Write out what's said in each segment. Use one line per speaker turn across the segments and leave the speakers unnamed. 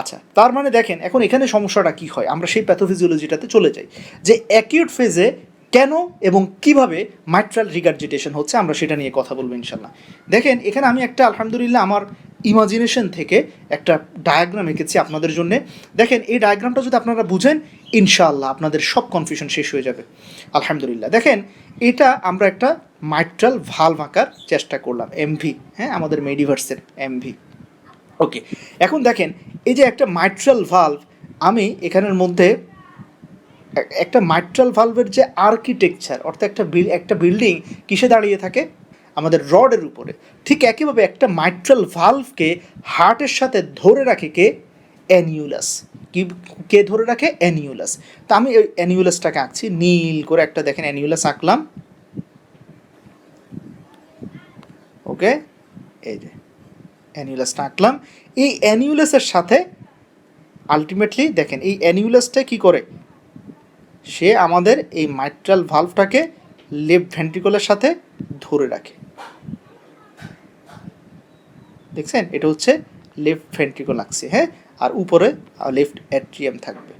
আচ্ছা তার মানে দেখেন, এখন এখানে সমস্যাটা কি হয়? আমরা সেই প্যাথোফিজিওলজিটাতে চলে যাই। যে অ্যাকিউট ফেজে কেন এবং কীভাবে মাইট্রাল রিগার্জিটেশন হচ্ছে, আমরা সেটা নিয়ে কথা বলব ইনশাল্লাহ দেখেন, এখানে আমি একটা, আলহামদুলিল্লাহ, আমার ইমাজিনেশন থেকে একটা ডায়াগ্রাম এঁকেছি আপনাদের জন্য। দেখেন, এই ডায়াগ্রামটা যদি আপনারা বুঝেন, ইনশাআল্লাহ আপনাদের সব কনফিউশন শেষ হয়ে যাবে। আলহামদুলিল্লাহ। দেখেন, এটা আমরা একটা মাইট্রাল ভালভ আঁকার চেষ্টা করলাম এমভি হ্যাঁ আমাদের মেডিভার্সের এমভি ওকে এখন দেখেন, এই যে একটা মাইট্রাল ভালভ আমি এখানের মধ্যে একটা মাইট্রাল ভালভের যে আর্কিটেকচার অর্থাৎ একটা বিল একটা বিল্ডিং কিসে দাঁড়িয়ে থাকে? আমাদের রডের উপরে। ঠিক একইভাবে একটা মাইট্রাল ভালভকে হার্টের সাথে ধরে রাখে কে? অ্যানিউলাস কি, কে ধরে রাখে? অ্যানিউলাস তা আমি ওই অ্যানিউলাসটাকে আঁকছি, নীল করে একটা দেখেন অ্যানিউলাস আঁকলাম। ওকে এই যে। অ্যানিউলাসটা আঁকলাম এই অ্যানিউলাসের সাথে আলটিমেটলি দেখেন, এই অ্যানিউলাসটা কি করে? সে আমাদের এই মাইট্রাল ভালভটাকে লেফট ভেন্ট্রিকলের সাথে ধরে রাখে। দেখছেন? এটা হচ্ছে লেফট ভেন্ট্রিকল আঁকছে হ্যাঁ? আর উপরে লেফট অ্যাট্রিয়াম থাকবে।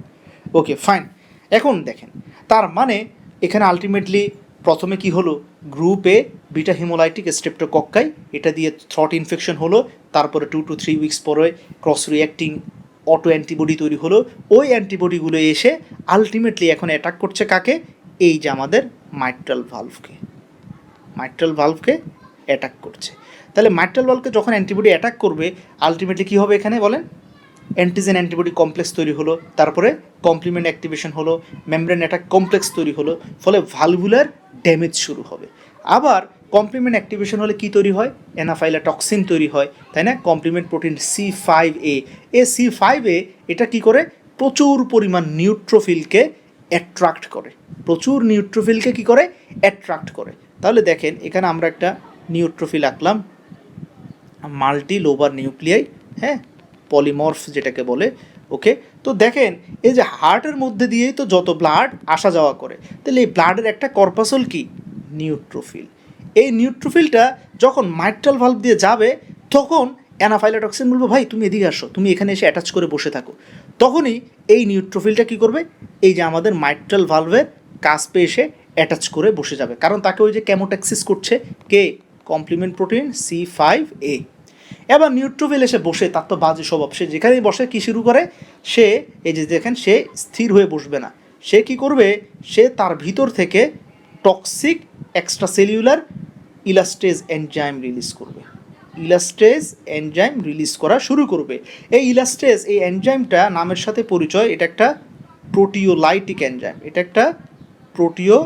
ওকে ফাইন এখন দেখেন, তার মানে এখানে আলটিমেটলি প্রথমে কি হলো? গ্রুপে বিটা হিমোলাইটিক স্ট্রেপ্টোকক্কাই এটা দিয়ে থ্রট ইনফেকশন হলো তারপরে টু টু থ্রি উইকস পরে ক্রস রিয়াক্টিং অটো অ্যান্টিবডি তৈরি হলো। ওই অ্যান্টিবডিগুলো এসে আলটিমেটলি এখন অ্যাটাক করছে কাকে? এই যে আমাদের মাইট্রাল ভালভকে মাইট্রাল ভালভকে অ্যাটাক করছে। তাহলে মাইট্রাল ভালভকে যখন অ্যান্টিবডি অ্যাটাক করবে আলটিমেটলি কী হবে এখানে বলেন? অ্যান্টিজেন অ্যান্টিবডি কমপ্লেক্স তৈরি হলো, তারপরে কমপ্লিমেন্ট অ্যাক্টিভেশন হলো মেমব্রেন অ্যাটাক কমপ্লেক্স তৈরি হলো, ফলে ভালভুলার ড্যামেজ শুরু হবে। আবার কমপ্লিমেন্ট অ্যাক্টিভেশন হলে কি তৈরি হয়? অ্যানাফাইলা টক্সিন তৈরি হয়, তাই না? Complement protein C five A A C five A এটা কি করে? প্রচুর পরিমাণ নিউট্রোফিলকে অ্যাট্রাক্ট করে। প্রচুর নিউট্রোফিলকে কি করে? অ্যাট্রাক্ট করে। তাহলে দেখেন, এখানে আমরা একটা নিউট্রোফিল আঁকলাম। মাল্টি লোবার নিউক্লিয়াই হ্যাঁ? পলিমর্ফ যেটাকে বলে ওকে তো দেখেন, এই যে হার্টের মধ্যে দিয়েই তো যত ব্লাড আসা যাওয়া করে, তাহলে এই ব্লাডের একটা কর্পাসল কি? নিউট্রোফিল এই নিউট্রোফিলটা যখন মাইট্রাল ভাল্ব দিয়ে যাবে, তখন অ্যানাফাইলাটক্সিন বলব, ভাই, তুমি এদিকে আসো, তুমি এখানে এসে অ্যাটাচ করে বসে থাকো। তখনই এই নিউট্রোফিলটা কি করবে? এই যে আমাদের মাইট্রাল ভালভের কাস্পে এসে অ্যাটাচ করে বসে যাবে। কারণ তাকে ওই যে ক্যামোট্যাক্সিস করছে কে complement protein C five A এবার নিউট্রোফিল এসে বসে, তার তো বাজে স্বভাব। সে যেখানেই বসে, কি শুরু করে? সে, এই যে দেখেন, সে স্থির হয়ে বসবে না। সে কি করবে? সে তার ভিতর থেকে toxic extracellular elastase enzyme release করবে। ইলাস্টেজ এনজাইম রিলিজ করা শুরু করবে। এই ইলাস্টেজ এই এনজাইমটা নামের সাথে পরিচয়, এটা একটা প্রোটিওলাইটিক এনজাইম এটা একটা প্রোটিও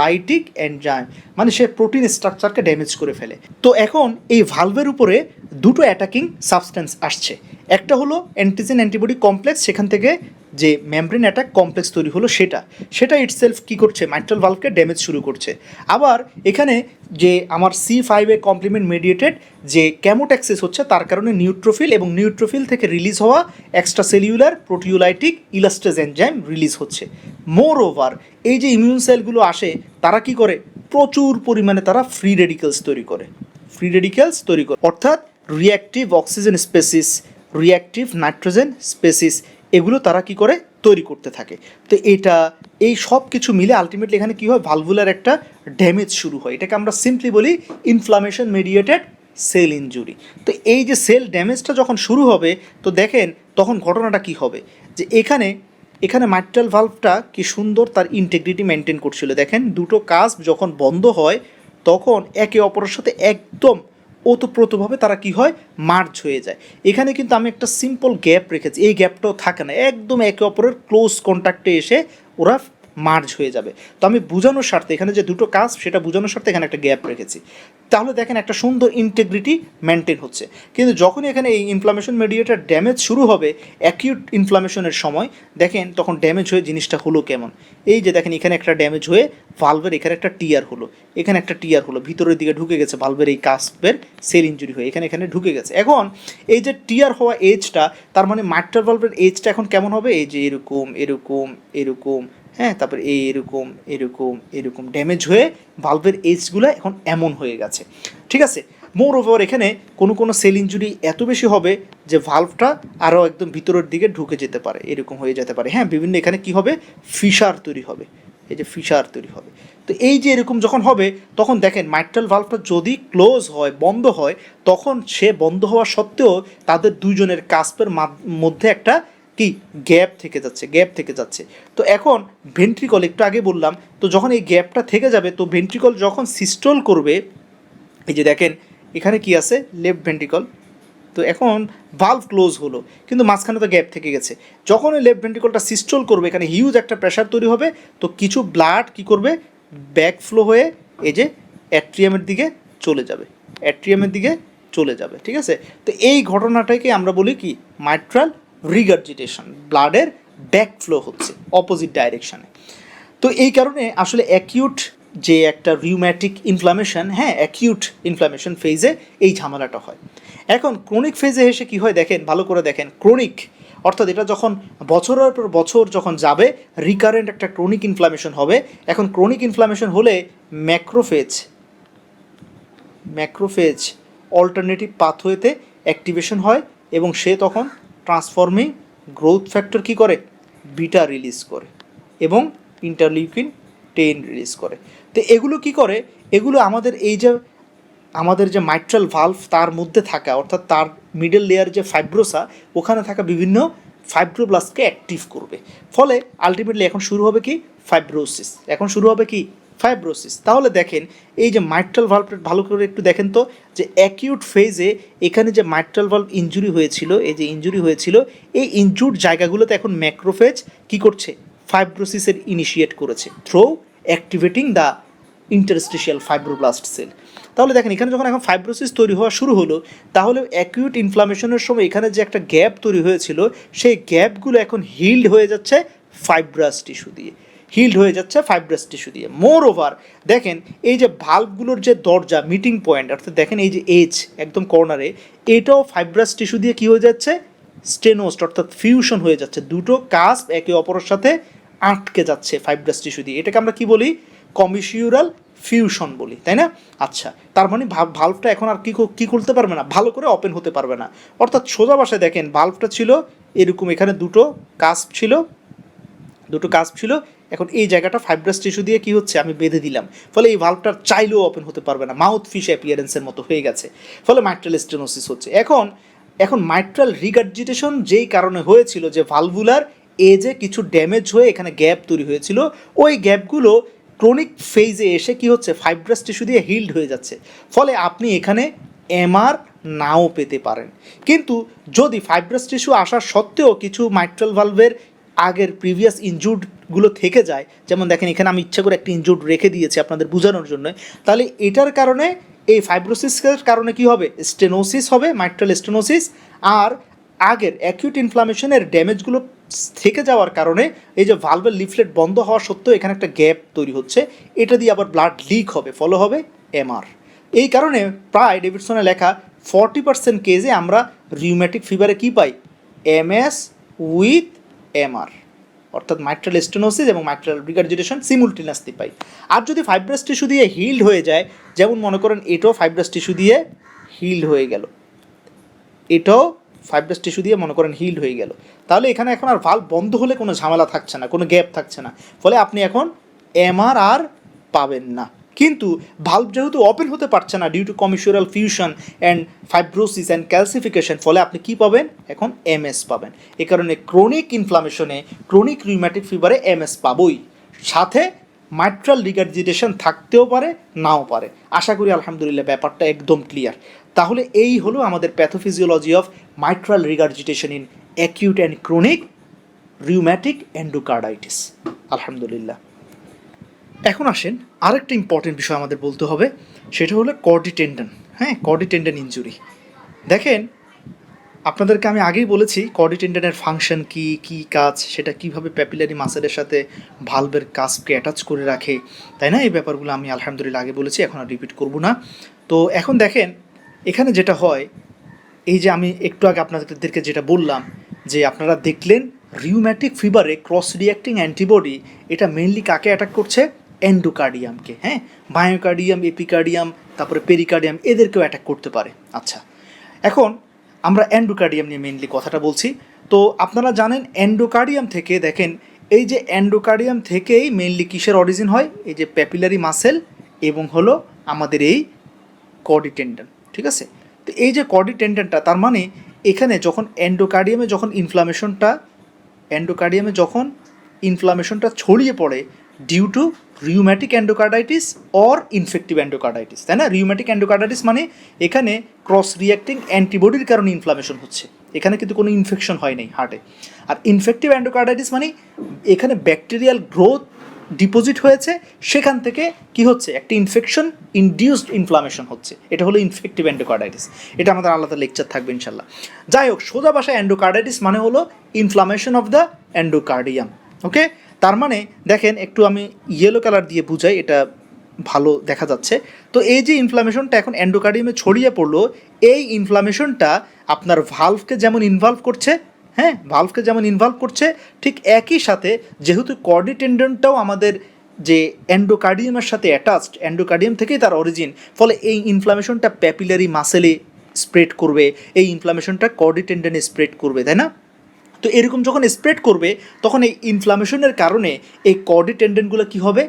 লাইটিক এনজাইম মানে সে প্রোটিন স্ট্রাকচারকে ড্যামেজ করে ফেলে। তো এখন এই ভালভের উপরে দুটো অ্যাটাকিং সাবস্টেন্স আসছে। একটা হলো অ্যান্টিজেন অ্যান্টিবডি কমপ্লেক্স সেখান থেকে যে মেমব্রেন অ্যাটাক কমপ্লেক্স তৈরি হলো সেটা। সেটা ইটসেলফ কী করছে? মাইট্রাল ভালভকে ড্যামেজ শুরু করছে। আবার এখানে যে আমার সি ফাইভে কমপ্লিমেন্ট মেডিয়েটেড যে ক্যামোট্যাক্সিস হচ্ছে, তার কারণে নিউট্রোফিল এবং নিউট্রোফিল থেকে রিলিজ হওয়া extracellular proteolytic elastase enzyme release হচ্ছে। মোর ওভার এই যে ইমিউন সেলগুলো আসে, তারা কি করে? প্রচুর পরিমাণে তারা ফ্রি রেডিকেলস তৈরি করে। ফ্রি রেডিকেলস তৈরি করে। অর্থাৎ reactive oxygen species reactive nitrogen species এগুলো তারা কি করে? তৈরি করতে থাকে। তো এটা, এই সব কিছু মিলে আলটিমেটলি এখানে কী হয়? ভালভুলার একটা ড্যামেজ শুরু হয়। এটাকে আমরা সিম্পলি বলি ইনফ্লামেশন মেডিয়েটেড সেল ইনজুরি তো এই যে সেল ড্যামেজটা যখন শুরু হবে, তো দেখেন তখন ঘটনাটা কি হবে? যে এখানে এখানে মাইট্রাল ভালভটা কি সুন্দর তার ইন্টেগ্রিটি মেনটেন করছিল। দেখেন দুটো কাজ যখন বন্ধ হয়, তখন একে অপরের সাথে একদম ওতপ্রোতভাবে তারা কি হয়? মার্জ হয়ে যায়। এখানে কিন্তু আমি একটা সিম্পল গ্যাপ রেখেছি। এই গ্যাপটাও থাকে না। একদম একে অপরের ক্লোজ কন্ট্যাক্টে এসে ওরা মার্জ হয়ে যাবে। তো আমি বোঝানোর স্বার্থে এখানে যে দুটো কাজ, সেটা বোঝানোর স্বার্থে এখানে একটা গ্যাপ রেখেছি। তাহলে দেখেন একটা সুন্দর ইন্টেগ্রিটি মেনটেন হচ্ছে। কিন্তু যখনই এখানে এই ইনফ্লামেশন মেডিয়েটার ড্যামেজ শুরু হবে অ্যাকিউট ইনফ্লামেশনের সময়, দেখেন তখন ড্যামেজ হয়ে জিনিসটা হলো কেমন? এই যে দেখেন এখানে একটা ড্যামেজ হয়ে ভালভের এখানে একটা টিয়ার হলো। এখানে একটা টিয়ার হলো। ভিতরের দিকে ঢুকে গেছে ভালভের এই কাস্পের সেল ইঞ্জুরি হয়ে। এখানে এখানে ঢুকে গেছে। এখন এই যে টিয়ার হওয়া এজটা তার মানে মাইট্রাল ভালভের এজটা এখন কেমন হবে? এই যে এরকম এরকম এরকম হ্যাঁ তারপর এই এরকম এরকম এরকম ড্যামেজ হয়ে ভালভের এজগুলো এখন এমন হয়ে গেছে। ঠিক আছে? মোর ওভার এখানে কোনো কোনো সেল ইঞ্জুরি এত বেশি হবে যে ভালভটা আরও একদম ভিতরের দিকে ঢুকে যেতে পারে, এরকম হয়ে যেতে পারে। হ্যাঁ বিভিন্ন এখানে কি হবে? ফিশার তৈরি হবে। এই যে ফিশার তৈরি হবে। তো এই যে এরকম যখন হবে, তখন দেখেন মাইট্রাল ভালভটা যদি ক্লোজ হয়, বন্ধ হয়, তখন সে বন্ধ হওয়া সত্ত্বেও তাদের দুজনের কাস্পের মধ্যে একটা কি গ্যাপ থেকে যাচ্ছে, গ্যাপ থেকে যাচ্ছে। তো এখন ভেন্ট্রিকল একটু আগে বললাম, তো যখন এই গ্যাপটা থেকে যাবে, তো ভেন্ট্রিকল যখন সিস্টল করবে, এই যে দেখেন, এখানে কি আছে? লেফট ভেন্ট্রিকল তো এখন ভালভ ক্লোজ হলো, কিন্তু মাঝখানে তো গ্যাপ থেকে গেছে। যখন এই লেফট ভেন্ট্রিকলটা সিস্টল করবে, এখানে হিউজ একটা প্রেশার তৈরি হবে, তো কিছু ব্লাড কি করবে? ব্যাক ফ্লো হয়ে এই যে অ্যাট্রিয়ামের দিকে চলে যাবে অ্যাট্রিয়ামের দিকে চলে যাবে, ঠিক আছে? তো এই ঘটনাটাকে আমরা বলি কি? মাইট্রাল রিগার্জিটেশন ব্লাডের ব্যাক ফ্লো হচ্ছে অপোজিট ডাইরেকশানে তো এই কারণে আসলে অ্যাকিউট যে একটা রিউম্যাটিক ইনফ্লামেশন হ্যাঁ অ্যাকিউট ইনফ্লামেশন ফেজে এই ঝামেলাটা হয়। এখন ক্রনিক ফেজে এসে কি হয় দেখেন, ভালো করে দেখেন ক্রনিক অর্থাৎ এটা যখন বছরের পর বছর যখন যাবে রিকারেন্ট একটা ক্রনিক ইনফ্লামেশন হবে। এখন ক্রনিক ইনফ্লামেশন হলে ম্যাক্রোফেজ ম্যাক্রোফেজ অল্টারনেটিভ পাথওয়েতে অ্যাক্টিভেশন হয় এবং সে তখন ট্রান্সফর্মিং গ্রোথ ফ্যাক্টর কি করে? বিটা রিলিজ করে এবং ইন্টারলিউকিন টেন রিলিজ করে। তো এগুলো কি করে? এগুলো আমাদের এই যে, আমাদের যে মাইট্রাল ভালভ তার মধ্যে থাকা, অর্থাৎ তার মিডল লেয়ার যে ফাইব্রোসা ওখানে থাকা বিভিন্ন ফাইব্রোব্লাস্টকে অ্যাক্টিভ করবে। ফলে আলটিমেটলি এখন শুরু হবে কি? ফাইব্রোসিস এখন শুরু হবে কি? ফাইব্রোসিস তাহলে দেখেন, এই যে মাইট্রাল ভালভটা ভালো করে একটু দেখেন তো, যে অ্যাকিউট ফেজে এখানে যে মাইট্রাল ভালভ ইঞ্জুরি হয়েছিল, এই যে ইঞ্জুরি হয়েছিল, এই ইনজুর্ড জায়গাগুলোতে এখন ম্যাক্রোফেজ কি করছে? ফাইব্রোসিসের ইনিশিয়েট করেছে through activating the interstitial fibroblast cell তাহলে দেখেন, এখানে যখন এখন ফাইব্রোসিস তৈরি হওয়া শুরু হলো, তাহলে অ্যাকিউট ইনফ্লামেশনের সময় এখানে যে একটা গ্যাপ তৈরি হয়েছিল, সেই গ্যাপগুলো এখন হিল্ড হয়ে যাচ্ছে ফাইব্রাস টিস্যু দিয়ে। হিল্ড হয়ে যাচ্ছে ফাইব্রাস টিস্যু দিয়ে। মোর ওভার দেখেন এই যে ভাল্বগুলোর যে দরজা মিটিং পয়েন্ট অর্থাৎ দেখেন এই যে এজ একদম কর্নারে এটাও ফাইব্রাস টিস্যু দিয়ে কী হয়ে যাচ্ছে? স্টেনোস্ট অর্থাৎ ফিউশন হয়ে যাচ্ছে। দুটো কাস্প একে অপরের সাথে আটকে যাচ্ছে ফাইব্রাস টিস্যু দিয়ে। এটাকে আমরা কি বলি? কমিশিউরাল ফিউশন বলি, তাই না? আচ্ছা তার মানে ভাল্বটা এখন আর কী কী করতে পারবে না? ভালো করে ওপেন হতে পারবে না। অর্থাৎ সোজা বাসায় দেখেন ভাল্বটা ছিল এরকম, এখানে দুটো কাস্প ছিল দুটো কাজ ছিল। এখন এই জায়গাটা ফাইব্রাস টিস্যু দিয়ে কি হচ্ছে? আমি বেঁধে দিলাম। ফলে এই ভাল্বটার চাইলেও ওপেন হতে পারবে না। মাউথ ফিশ অ্যাপিয়ারেন্সের মতো হয়ে গেছে। ফলে মাইট্রাল স্টেনোসিস হচ্ছে। এখন এখন মাইট্রাল রিগার্জিটেশন যেই কারণে হয়েছিল যে ভালভুলার এজে কিছু ড্যামেজ হয়ে এখানে গ্যাপ তৈরি হয়েছিল, ওই গ্যাপগুলো ক্রনিক ফেজে এসে কি হচ্ছে? ফাইব্রাস টিস্যু দিয়ে হিল্ড হয়ে যাচ্ছে। ফলে আপনি এখানে এমআর নাও পেতে পারেন। কিন্তু যদি ফাইব্রাস টিস্যু আসার সত্ত্বেও কিছু মাইট্রাল ভালভের আগের প্রিভিয়াস ইনজুর্ডগুলো থেকে যায়। যেমন দেখেন, এখানে আমি ইচ্ছা করে একটা ইনজুর্ড রেখে দিয়েছি আপনাদের বোঝানোর জন্য। তাহলে এটার কারণে এই ফাইব্রোসিসের কারণে কি হবে? স্টেনোসিস হবে মাইট্রাল স্টেনোসিস আর আগের অ্যাকিউট ইনফ্লামেশনের ড্যামেজগুলো থেকে যাওয়ার কারণে এই যে ভালভের লিফলেট বন্ধ হওয়া সত্ত্বেও এখানে একটা গ্যাপ তৈরি হচ্ছে। এটা দিয়ে আবার ব্লাড লিক হবে ফলো হবে এমআর এই কারণে প্রায় ডেভিডসনে লেখা ফর্টি পার্সেন্ট কেজে আমরা রিউম্যাটিক ফিভারে কী পাই? এমএস উইথ এমআর অর্থাৎ মাইট্রাল স্টেনোসিস এবং মাইট্রাল রিগার্জিটেশন সিমুলটেনিয়াসলি পাই। আর যদি ফাইব্রাস টিস্যু দিয়ে হিল্ড হয়ে যায়, যেমন মনে করেন এটাও ফাইব্রাস টিস্যু দিয়ে হিল্ড হয়ে গেল, এটাও ফাইব্রাস টিস্যু দিয়ে মনে করেন হিল্ড হয়ে গেল, তাহলে এখানে এখন আর ভাল্ব বন্ধ হলে কোনো ঝামেলা থাকছে না, কোনো গ্যাপ থাকছে না। ফলে আপনি এখন এমআর আর পাবেন না। কিন্তু ভাল্ব যেহেতু ওপেন হতে পারছে না due to commissural fusion and fibrosis and calcification ফলে আপনি কি পাবেন? এখন এমএস পাবেন। এ কারণে ক্রনিক ইনফ্লামেশনে ক্রনিক রিউম্যাটিক ফিভারে এমএস পাবই। সাথে মাইট্রাল রিগার্জিটেশন থাকতেও পারে, নাও পারে। আশা করি আলহামদুলিল্লাহ ব্যাপারটা একদম ক্লিয়ার তাহলে এই হলো আমাদের pathophysiology of mitral regurgitation in acute and chronic rheumatic endocarditis আলহামদুলিল্লাহ। এখন আসেন আরেকটা ইম্পর্টেন্ট বিষয় আমাদের বলতে হবে, সেটা হলো কর্ডি টেন্ডন হ্যাঁ? কর্ডি টেন্ডন ইঞ্জুরি দেখেন, আপনাদেরকে আমি আগেই বলেছি কর্ডি টেন্ডনের ফাংশন কি কি কাজ, সেটা কীভাবে প্যাপিলারি মাসেলের সাথে ভালভের কাজকে অ্যাটাচ করে রাখে, তাই না? এই ব্যাপারগুলো আমি আলহামদুলিল্লাহ আগে বলেছি, এখন আর রিপিট করব না। তো এখন দেখেন, এখানে যেটা হয়, এই যে আমি একটু আগে আপনাদেরকে যেটা বললাম, যে আপনারা দেখলেন রিউম্যাটিক ফিভারে ক্রস রিয়াক্টিং অ্যান্টিবডি এটা মেনলি কাকে অ্যাটাক করছে? এন্ডোকার্ডিয়ামকে হ্যাঁ? মায়োকার্ডিয়াম এপিকার্ডিয়াম, তারপরে পেরিকার্ডিয়াম, এদেরকেও অ্যাটাক করতে পারে। আচ্ছা এখন আমরা অ্যান্ডোকার্ডিয়াম নিয়ে মেনলি কথাটা বলছি। তো আপনারা জানেন অ্যান্ডোকার্ডিয়াম থেকে দেখেন, এই যে অ্যান্ডোকার্ডিয়াম থেকেই মেনলি কিসের অরিজিন হয়? এই যে প্যাপিলারি মাসেল এবং হলো আমাদের এই কডি টেন্ডন ঠিক আছে? তো এই যে কডি টেন্ডনটা তার মানে এখানে যখন অ্যান্ডোকার্ডিয়ামে যখন ইনফ্লামেশনটা অ্যান্ডোকার্ডিয়ামে যখন ইনফ্লামেশনটা ছড়িয়ে পড়ে due to rheumatic endocarditis or infective endocarditis তাই না? রিউম্যাটিক অ্যান্ডোকার্ডাইটিস মানে এখানে ক্রস রিয়াক্টিং অ্যান্টিবডির কারণে ইনফ্লামেশন হচ্ছে। এখানে কিন্তু কোনো ইনফেকশন হয় নাই হার্টে আর ইনফেক্টিভ অ্যান্ডোকার্ডাইটিস মানে এখানে ব্যাকটেরিয়াল গ্রোথ ডিপোজিট হয়েছে, সেখান থেকে কি হচ্ছে? একটা ইনফেকশন ইনডিউসড ইনফ্লামেশন হচ্ছে। এটা হলো ইনফেক্টিভ অ্যান্ডোকার্ডাইটিস এটা আমাদের আলাদা লেকচার থাকবে ইনশাল্লাহ যাই হোক, সোজা ভাষায় অ্যান্ডোকার্ডাইটিস মানে হলো inflammation of the endocardium okay তার মানে দেখেন একটু আমি ইয়েলো কালার দিয়ে বুঝাই, এটা ভালো দেখা যাচ্ছে। তো এই যে ইনফ্লামেশনটা এখন অ্যান্ডোকার্ডিয়ামে ছড়িয়ে পড়ল, এই ইনফ্লামেশনটা আপনার ভালভকে যেমন ইনভলভ করছে হ্যাঁ ভালভকে যেমন ইনভলভ করছে, ঠিক একই সাথে যেহেতু কর্ডিটেন্ডনটাও আমাদের যে অ্যান্ডোকার্ডিয়ামের সাথে অ্যাটাচড অ্যান্ডোকার্ডিয়াম থেকেই তার অরিজিন ফলে এই ইনফ্লামেশনটা প্যাপিলারি মাসেলে স্প্রেড করবে, এই ইনফ্লামেশনটা কর্ডিটেন্ডনে স্প্রেড করবে, তাই না? তো এরকম যখন স্প্রেড করবে, তখন এই ইনফ্লামেশনের কারণে এই কর্ডি টেন্ডেনগুলো কী হবে?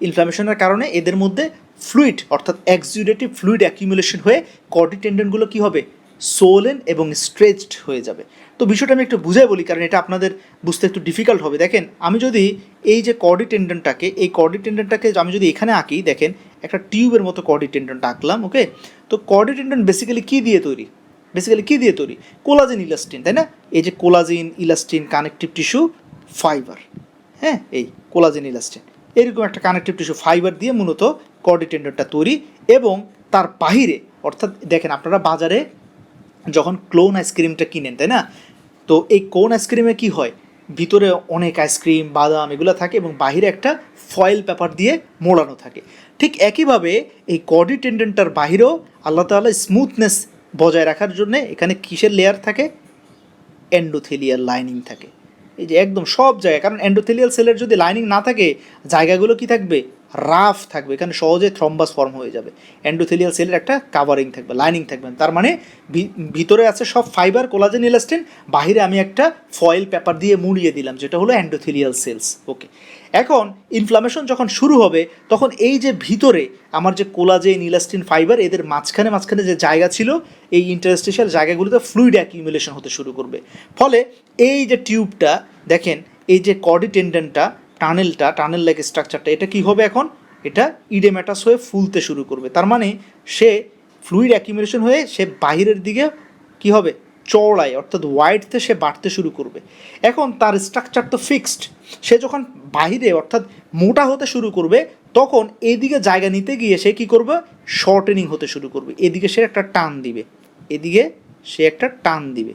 ইনফ্লামেশনের কারণে এদের মধ্যে ফ্লুইড অর্থাৎ এক্সিউডেটিভ ফ্লুইড অ্যাকিউমুলেশন হয়ে কর্ডি টেন্ডেনগুলো কী হবে? সোলেন এবং স্ট্রেচড হয়ে যাবে। তো বিষয়টা আমি একটু বুঝাই বলি, কারণ এটা আপনাদের বুঝতে একটু ডিফিকাল্ট হবে। দেখেন, আমি যদি এই যে কর্ডি টেন্ডনটাকে এই কর্ডি টেন্ডনটাকে আমি যদি এখানে আঁকি, দেখেন, একটা টিউবের মতো কর্ডি টেন্ডনটা আঁকলাম ওকে তো কর্ডি টেন্ডন বেসিক্যালি কী দিয়ে তৈরি? বেসিক্যালি কী দিয়ে তৈরি? কোলাজেন ইলাস্টিন তাই না? এই যে collagen elastin connective tissue fibre হ্যাঁ? এই কোলাজেন ইলাস্টিন এরকম একটা কানেকটিভ টিস্যু ফাইবার দিয়ে মূলত কর্ডিটেন্ডনটা তৈরি এবং তার বাহিরে, অর্থাৎ দেখেন আপনারা বাজারে যখন ক্লোন আইসক্রিমটা কিনেন, তাই না? তো এই কোন আইসক্রিমে কি হয়? ভিতরে অনেক আইসক্রিম বাদাম এগুলো থাকে এবং বাহিরে একটা ফয়েল পেপার দিয়ে মোড়ানো থাকে। ঠিক একইভাবে এই কডি টেন্ডেন্টার বাহিরেও আল্লাহ তাআলা স্মুথনেস বজায় রাখার জন্য এখানে কিসের লেয়ার থাকে? এন্ডোথেলিয়াল লাইনিং থাকে। এই যে একদম সব জায়গায়, কারণ অ্যান্ডোথেলিয়াল সেলের যদি লাইনিং না থাকে, জায়গাগুলো কি থাকবে? রাফ থাকবে, এখানে সহজে থ্রম্বাস ফর্ম হয়ে যাবে। অ্যান্ডোথেলিয়াল সেলের একটা কাভারিং থাকবে লাইনিং থাকবে। তার মানে ভিতরে আছে সব ফাইবার কোলাজেন ইলাস্টিন বাহিরে আমি একটা ফয়েল পেপার দিয়ে মুড়িয়ে দিলাম, যেটা হলো অ্যান্ডোথেলিয়াল সেলস ওকে এখন ইনফ্লামেশন যখন শুরু হবে, তখন এই যে ভিতরে আমার যে কোলাজেন ইলাস্টিন ফাইবার এদের মাঝখানে মাঝখানে যে জায়গা ছিল, এই ইন্টারস্টেশিয়াল জায়গাগুলোতে ফ্লুইড অ্যাকিউমুলেশন হতে শুরু করবে। ফলে এই যে টিউবটা দেখেন, এই যে কডি টানেলটা টানেল লাইক স্ট্রাকচারটা এটা কি হবে এখন? এটা ইডেম্যাটাস হয়ে ফুলতে শুরু করবে। তার মানে সে ফ্লুইড অ্যাকিউমুলেশন হয়ে সে বাহিরের দিকে কি হবে? চওড়ায়, অর্থাৎ ওয়াইডতে সে বাড়তে শুরু করবে। এখন তার স্ট্রাকচার তো ফিক্সড সে যখন বাহিরে, অর্থাৎ মোটা হতে শুরু করবে, তখন এদিকে জায়গা নিতে গিয়ে সে কী করবে? শর্টেনিং হতে শুরু করবে। এদিকে সে একটা টান দিবে। এদিকে সে একটা টান দিবে।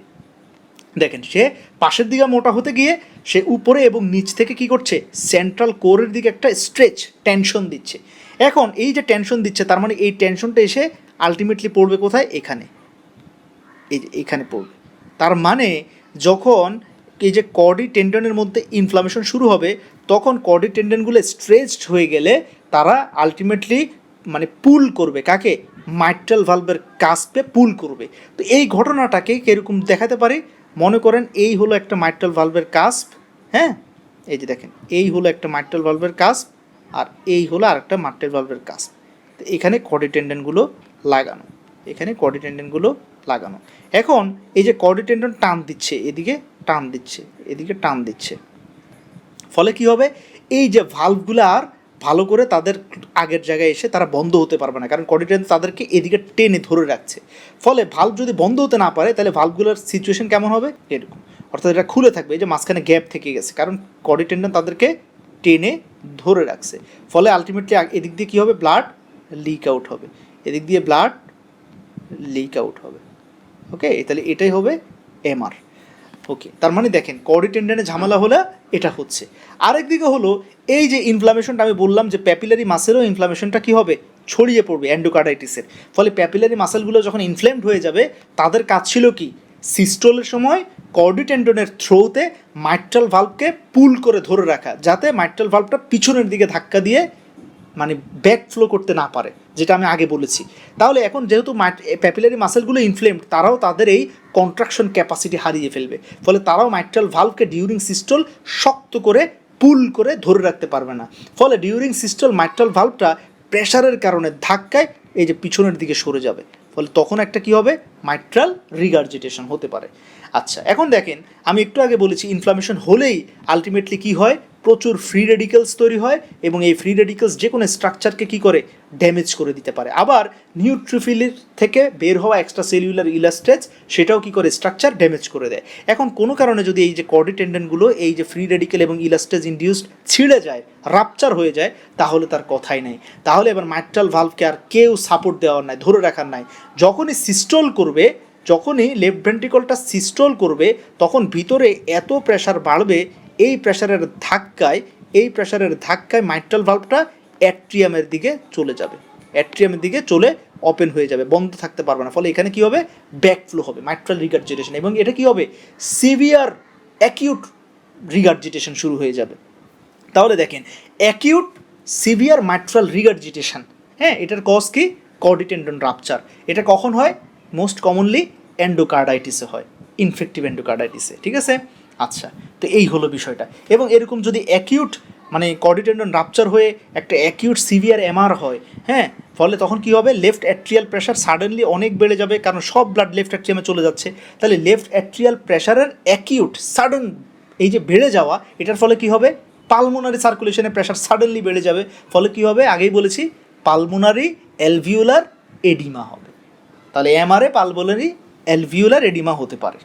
দেখেন, সে পাশের দিকে মোটা হতে গিয়ে সে উপরে এবং নিচ থেকে কি করছে? সেন্ট্রাল কোরের দিকে একটা স্ট্রেচ টেনশন দিচ্ছে। এখন এই যে টেনশন দিচ্ছে, তার মানে এই টেনশনটা এসে আলটিমেটলি পড়বে কোথায়? এখানে। এই যে এখানে পড়বে। তার মানে যখন এই যে কর্ডি টেন্ডনের মধ্যে ইনফ্লামেশন শুরু হবে, তখন কর্ডি টেন্ডনগুলো স্ট্রেচড হয়ে গেলে তারা আলটিমেটলি মানে পুল করবে। কাকে? মাইট্রাল ভালভের কাস্পে পুল করবে। তো এই ঘটনাটাকে কীরকম দেখাতে পারি? মনে করেন এই হলো একটা মাইট্রাল ভালভের কাস্প হ্যাঁ? এই যে দেখেন, এই হলো একটা মাইট্রাল ভালভের কাস্প আর এই হলো আরেকটা মাইট্রাল ভালভের কাস্প তো এখানে কর্ডি টেন্ডনগুলো লাগানো, এখানে কর্ডি টেন্ডনগুলো লাগানো। এখন এই যে কর্ডি টেন্ডন টান দিচ্ছে, এদিকে টান দিচ্ছে, এদিকে টান দিচ্ছে। ফলে কি হবে? এই যে ভালভগুলো আর ভালো করে তাদের আগের জায়গায় এসে তারা বন্ধ হতে পারবে না, কারণ কর্ডিটেন তাদেরকে এদিকে টেনে ধরে রাখছে। ফলে ভাল্ব যদি বন্ধ হতে না পারে, তাহলে ভাল্বগুলোর সিচুয়েশন কেমন হবে? এরকম। অর্থাৎ এটা খুলে থাকবে, এই যে মাঝখানে গ্যাপ থেকে গেছে, কারণ কর্ডিটেন্ডন তাদেরকে টেনে ধরে রাখছে। ফলে আলটিমেটলি এদিক দিয়ে কী হবে? ব্লাড লিক আউট হবে। এদিক দিয়ে ব্লাড লিক আউট হবে। ওকে তাহলে এটাই হবে এমআর ওকে তার মানে দেখেন কর্ডিটেন্ডনে ঝামেলা হলে এটা হচ্ছে। আরেক দিকে হলো, এই যে ইনফ্লামেশনটা আমি বললাম যে প্যাপিলারি মাসেলও ইনফ্লামেশনটা কি হবে? ছড়িয়ে পড়বে অ্যান্ডোকার্ডাইটিসের ফলে প্যাপিলারি মাসেলগুলো যখন ইনফ্লেমড হয়ে যাবে, তাদের কাজ ছিল কি? সিস্টোলের সময় কর্ডিটেন্ডনের থ্রোতে মাইট্রাল ভাল্বকে পুল করে ধরে রাখা, যাতে মাইট্রাল ভাল্বটা পিছনের দিকে ধাক্কা দিয়ে মানে ব্যাক ফ্লো করতে না পারে, যেটা আমি আগে বলেছি। তাহলে এখন যেহেতু প্যাপিলারি মাসেলগুলো ইনফ্লেমড তারাও তাদের এই কন্ট্রাকশন ক্যাপাসিটি হারিয়ে ফেলবে। ফলে তারাও মাইট্রাল ভালভকে ডিউরিং সিস্টল শক্ত করে পুল করে ধরে রাখতে পারবে না। ফলে ডিউরিং সিস্টল মাইট্রাল ভালভটা প্রেশারের কারণে ধাক্কায় এই যে পিছনের দিকে সরে যাবে। ফলে তখন একটা কি হবে? মাইট্রাল রিগার্জিটেশন হতে পারে। আচ্ছা এখন দেখেন, আমি একটু আগে বলেছি ইনফ্লামেশন হলেই আলটিমেটলি কি হয়? প্রচুর ফ্রি রেডিকেলস তৈরি হয় এবং এই ফ্রি রেডিকেলস যে কোনো স্ট্রাকচারকে কী করে? ড্যামেজ করে দিতে পারে। আবার নিউট্রিফিলের থেকে বের হওয়া এক্সট্রা সেলুলার ইলাস্ট্রেজ সেটাও কি করে? স্ট্রাকচার ড্যামেজ করে দেয়। এখন কোনো কারণে যদি এই যে কর্ডি টেন্ডেনগুলো এই যে ফ্রি রেডিকেল এবং ইলাস্ট্রেজ ইন্ডিউসড ছিঁড়ে যায় রাপচার হয়ে যায়, তাহলে তার কথাই নেই। তাহলে এবার মাইট্রাল ভালভকে আর কেউ সাপোর্ট দেওয়ার নাই, ধরে রাখার নাই। যখনই সিস্টল করবে, যখনই লেফট ভেন্ট্রিকলটা সিস্টল করবে, তখন ভিতরে এত প্রেশার বাড়বে এই প্রেশারের ধাক্কায়, এই প্রেশারের ধাক্কায় মাইট্রাল ভালভটা অ্যাট্রিয়ামের দিকে চলে যাবে। অ্যাট্রিয়ামের দিকে চলে ওপেন হয়ে যাবে, বন্ধ থাকতে পারবে না। ফলে এখানে কি হবে? ব্যাকফ্লো হবে মাইট্রাল রিগার্জিটেশন এবং এটা কি হবে? সিভিয়ার অ্যাকিউট রিগার্জিটেশন শুরু হয়ে যাবে। তাহলে দেখেন অ্যাকিউট সিভিয়ার মাইট্রাল রিগার্জিটেশন হ্যাঁ? এটার কজ কি? কর্ডিটেন্ডন রাপচার এটা কখন হয়? মোস্ট কমনলি এন্ডোকার্ডাইটিসে হয় ইনফেক্টিভ এন্ডোকার্ডাইটিসে ঠিক আছে? আচ্ছা তো এই হলো বিষয়টা। এবং এরকম যদি অ্যাকিউট মানে কর্ডিটেন্ডন রাপচার হয়ে একটা অ্যাকিউট সিভিয়ার এমআর হয় হ্যাঁ ফলে তখন কি হবে? লেফট অ্যাট্রিয়াল প্রেশার সাডেনলি অনেক বেড়ে যাবে, কারণ সব ব্লাড লেফট অ্যাট্রিয়ামে চলে যাচ্ছে। তাহলে লেফট অ্যাট্রিয়াল প্রেশারের অ্যাকিউট সাডেন এই যে বেড়ে যাওয়া, এটার ফলে কি হবে? পালমোনারি সার্কুলেশনের প্রেশার সাডেনলি বেড়ে যাবে। ফলে কি হবে? আগেই বলেছি পালমোনারি অ্যালভিউলার এডিমা হবে। তাহলে এমআরএ পালমোনারি অ্যালভিউলার এডিমা হতে পারে।